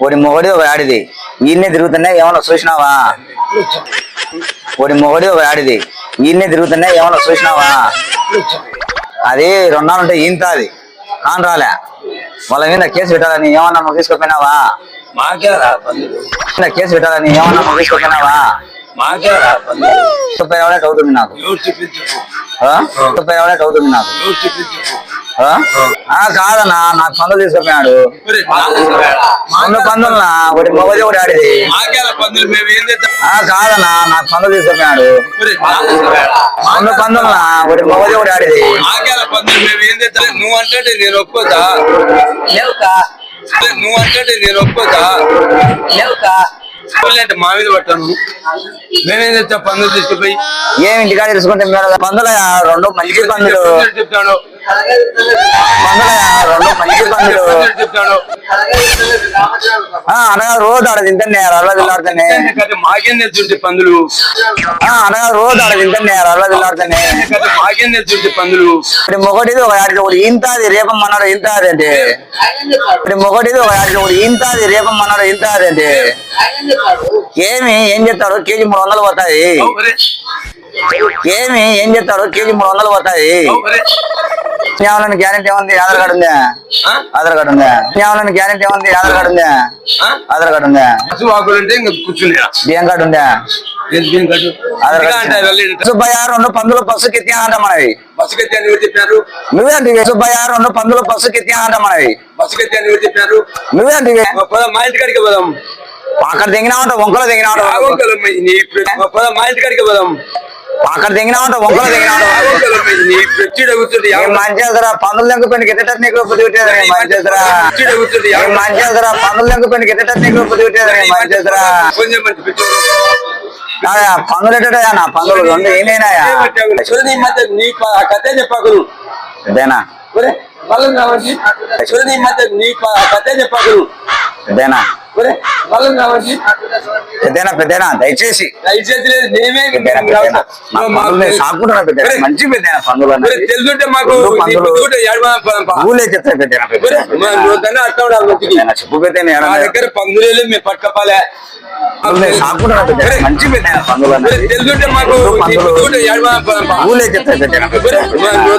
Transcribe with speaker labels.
Speaker 1: ఒకటి మొగడి ఒక ఆడిది ఈయన్నే తిరుగుతున్నాయి ఏమన్నా చూసినావా? ఒకటి మొగడి ఒక ఆడిది ఈయన్నే తిరుగుతున్నాయి ఏమన్నా చూసినావా? అది రెండాలు ఉంటే ఈంత అది. కాని రాలే. వాళ్ళ మీద కేసు పెట్టాలని ఏమన్నా నువ్వు తీసుకుపోయినావా
Speaker 2: మాకే
Speaker 1: కేసు పెట్టాలని ఏమన్నా నువ్వు తీసుకుపోయినావా తీసుకుపోయినావాడే అవుతుంది నాకు? తీసుకుపోయినావాడే అవుతుంది నాకు. కాదన్నా నాకు పందులు తీసుకుపోయినాడు. రెండు పందులనా ఒకటి మొగది ఒకటి ఆడిది.
Speaker 2: పందులు
Speaker 1: కాదన్నా నాకు పందులు తీసుకుపోయినాడు. రెండు పందులనా ఒకటి మొగది ఒకటి ఆడిది.
Speaker 2: పందులు నువ్వు అంటే నేను ఒప్పుకోదా నువ్వు అంటే నేను ఒప్పుకోదా అంటే మా మీద పట్టాను? మేమేం చేస్తాం పందులు తీసుకుపోయి.
Speaker 1: ఏమి ఇంటికాడ తెలుసుకుంటే మీరు పందులయా? రెండు మంచి పందులు.
Speaker 2: చెప్తాను
Speaker 1: రెండు మంచి పందులు
Speaker 2: చెప్తాను
Speaker 1: ఆ అనగా రోజు ఆడ తింటే అరవై తిల్లాడుతానే
Speaker 2: మాకేం తెలుసుంటే పందులు?
Speaker 1: ఆ అనగా రోజు ఆడ తింటే అరవై తిల్లాడుతానే
Speaker 2: మాకేం తెలుసుంటే పందులు?
Speaker 1: ఇప్పుడు మొగటిది ఒక ఆడిది ఒకటి ఇంతాది రేపమ్మన్నాడు ఇంతాది అంటే. ఇప్పుడు మొగటిది ఒక ఆడిది ఒకటి ఇంతాది రేపమ్మన్నాడు ఇంతాది అంటే. ఏమి ఏం చెప్తాడు? కేజీ మూడు వందలు పోతాయి. ఏమి ఏం చెప్తాడు? కేజీ మూడు వందలు పోతాయి.
Speaker 2: ఒరే.
Speaker 1: ఏమన్నా గ్యారెంటీ ఏముంది ఆధార్ కార్డు ఉందా? ఆధార్ కార్డు ఉందా? ఏమన్నా గ్యారెంటీ ఏముంది ఆధార్ కార్డు ఉందా? ఆధార్ కార్డు ఉందా? బియ్యం కార్డు ఉందా? సుబ్బయ్య రెండు పందులు పసుకి ఎత్తి అంట మనవి
Speaker 2: బస్సుకెత్తి అని ఎవరు చెప్పారు?
Speaker 1: నువ్వే అంటే సుబ్బయ్య రెండు పందులు పసుకి ఎత్తి అంట మనవి
Speaker 2: బస్సుకెత్తి అని ఎవరు చెప్పారు?
Speaker 1: నువ్వే అంటే
Speaker 2: మా పోదాం మా ఇంటి కాడికి పోదాం.
Speaker 1: అక్కడ దిగినావంట వంకలు
Speaker 2: ఇప్పుడు మా పోదాం మా ఇంటి కాడికి పోదాం.
Speaker 1: అక్కడ దిగినావంట వంకలు ఏం మంచిదరా పందులు దింకపోయిన గిట్టట నీకు పెట్టేది మంచిదరా మంచిదరా పందులు దింకపోయిన గిట్టట నీకు పెట్టేది మంచిదరా పందులు ఎట్టటయా నా పందులు రెండు ఏమైనాయా?
Speaker 2: నీ కథే చెప్పాకు
Speaker 1: ఇదేనా?
Speaker 2: ఒరే బలం కావాలి చూడు నీ మధ్య నీ ప- ఆ కథే చెప్పాకు
Speaker 1: ఇదేనా?
Speaker 2: ఒరే బలం కావాలి
Speaker 1: పెద్దనా పెద్దనా దయచేసి
Speaker 2: దయచేసి లేదు నేనే
Speaker 1: పెద్దనా పెద్దనా నా
Speaker 2: నువ్వు
Speaker 1: పందులు నేను సాకుకుంటున్నా పెద్దనా మంచి పెద్దనా పందులు
Speaker 2: ఒరే,
Speaker 1: అన్నది
Speaker 2: తెలుసుంటే మాకు
Speaker 1: రెండు
Speaker 2: నీ
Speaker 1: పందులు.
Speaker 2: బుద్ధి కూడా ఏడవ పదం పా.
Speaker 1: ఊలే చెప్తాయి పెద్దనా
Speaker 2: ఒరే,
Speaker 1: పెద్దనా
Speaker 2: మా నువ్వు దాన్ని అర్థం ఉండాలి మంచిది.
Speaker 1: పెద్దనా చెప్పు పెద్దనా
Speaker 2: మా దగ్గర పందులేలు మేము పట్టుకపోలే
Speaker 1: నేను సాకుకుంటున్నా పెద్దనా మంచి పెద్దనా పందులు
Speaker 2: ఒరే,
Speaker 1: అన్నది
Speaker 2: తెలుసుంటే మాకు
Speaker 1: రెండు
Speaker 2: నీ
Speaker 1: పందులు.